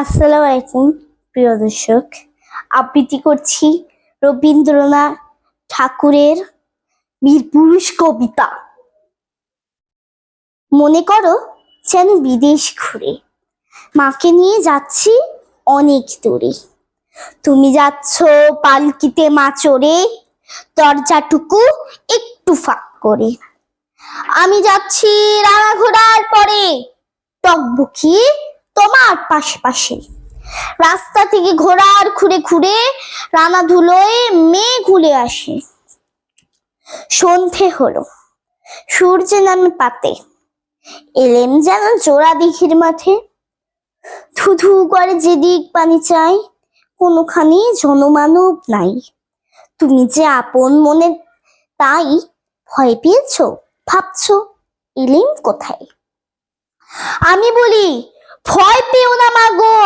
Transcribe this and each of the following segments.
আসসালামু আলাইকুম, প্রিয় দর্শক। আবৃত্তি করছি রবীন্দ্রনাথ ঠাকুরের বীরপুরুষ কবিতা। মনে করো যেন বিদেশ ঘুরে। মাকে নিয়ে যাচ্ছি অনেক দূরে। তুমি যাচ্ছ পালকিতে মা চড়ে দরজাটুকু একটু ফাঁক করে। আমি যাচ্ছি রাঙা ঘোড়ার পরে টকবকিয়ে তোমার পাশে রাস্তা থেকে ঘোড়ার খুঁড়ে খুঁড়ে রানা ধুলোয় মেয়ে ঘুরে আসে। সন্ধে হলো, সূর্য নামে পাতে এলেম যেন জোড়া দিঘির মাঠে। ধুধু করে যেদিক পানি চাই, কোনোখানি জনমানব নাই। তুমি যে আপন মনে তাই ভয় পেয়েছ, ভাবছ এলিম কোথায়? আমি বলি ভয় পেও না মাগো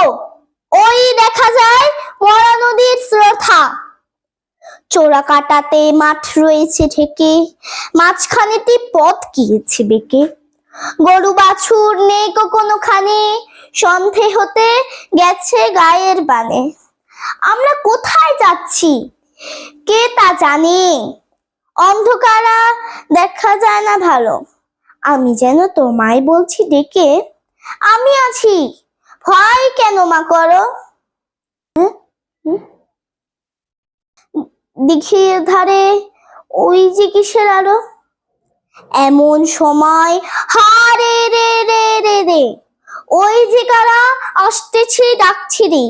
ওই দেখা যায় মরা নদীর শ্রদ্ধা চোরা কাটাতে মাঠ রয়েছে ঢেকে মাঝখানেতে পথ গিয়েছে বেঁকে। গরু বাছুর নেই কোনোখানে সন্ধে হতে গেছে গায়ের বানে আমরা কোথায় যাচ্ছি? কে তা জানে? অন্ধকারা দেখা যায় না ভালো। আমি যেন তোমায় বলছি ডেকে আমি আছি। ভয় কেন মা করো? দিঘির ধারে, ওই যে কিসের আলো? এমন সময়, হারে রে রে রে রে। ওই যে কারা? আসতেছে ডাকছি রে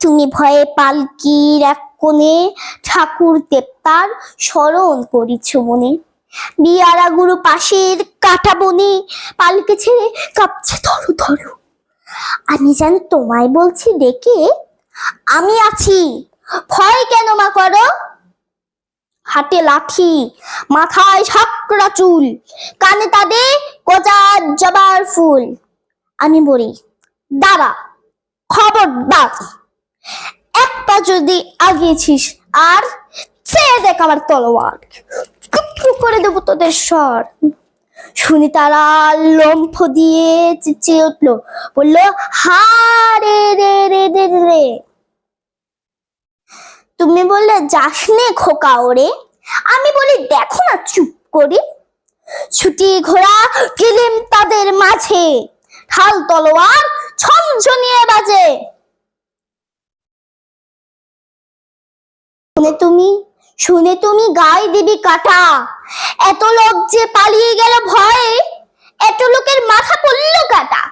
তুমি ভয়ে পালকির এক কোণে ঠাকুর দেবতার স্মরণ করিছ মনে। বিয়ারা গুরু পাশের কাটা বনে পালকে ছেড়ে কাঁপছে ধরো ধরো। আমি যেন তোমায় বলছি, ডেকে আমি আছি। ভয় কেন মা করো? হাতে লাঠি, মাথায় সাকরা চুল, কানে তাদের গজার জবার ফুল। আমি বলি দাঁড়া, খবরদার। একটা যদি আগিয়েছিস আর চেয়ে দেখ আমার তলোয়ার। করে দেবো তোদের স্বর। শুনি তারা লম্ফ দিয়ে চেঁচিয়ে উঠল, বলল হা রে রে রে রে। রে তুমি বললে যাস নে খোকা ওরে আমি বলি, দেখো না, চুপ করি। ছুটি ঘোড়া গেলেম তাদের মাঝে। ঢাল তলোয়ার ছমছনিয়ে বাজে। তুমি শুনে তুমি গায়ে দিবি কাটা। এত লোক যে পালিয়ে গেল ভয়ে, এত লোকের মাথা পড়ল কাটা।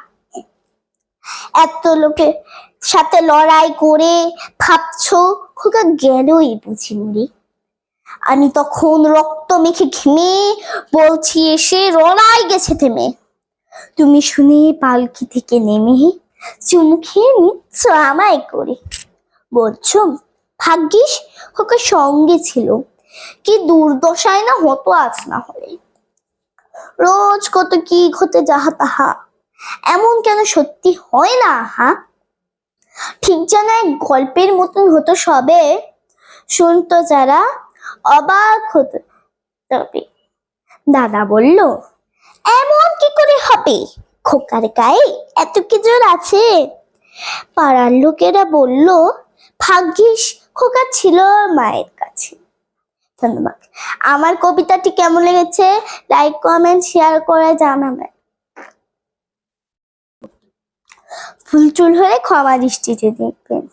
এত লোকের সাথে লড়াই করে ভাবছ, খোকা গেলই বুঝি মুড়ি আমি তখন রক্ত মেখে ঘেমে বলছি, এসে লড়াই গেছে থেমে। তুমি শুনে পালকি থেকে নেমে চুমু খেয়ে নিচ্ছ আমায় করে। বলছো ভাগ্যিস ওকে সঙ্গে ছিল। কি দুর্দশায় না হতো আজ না হলে। রোজ কত কি ঘটে যাহা তাহা। এমন কেন সত্যি হয় না হা ঠিক যেন এক গল্পের মতন হতো সবে। শুনতো যারা অবাক হতো তবে। দাদা বলল, এমন কি করে হবে? খোকার গায়ে এত কি জোর আছে? পাড়ার লোকেরা বলল, ভাগ্যিস খোকা ছিল মায়ের কাছে। ধন্যবাদ। আমার কবিতাটি কেমন লেগেছে? লাইক কমেন্ট শেয়ার করে জানাবেন। ফুল চুল হলে ক্ষমা দৃষ্টিতে দেখবেন।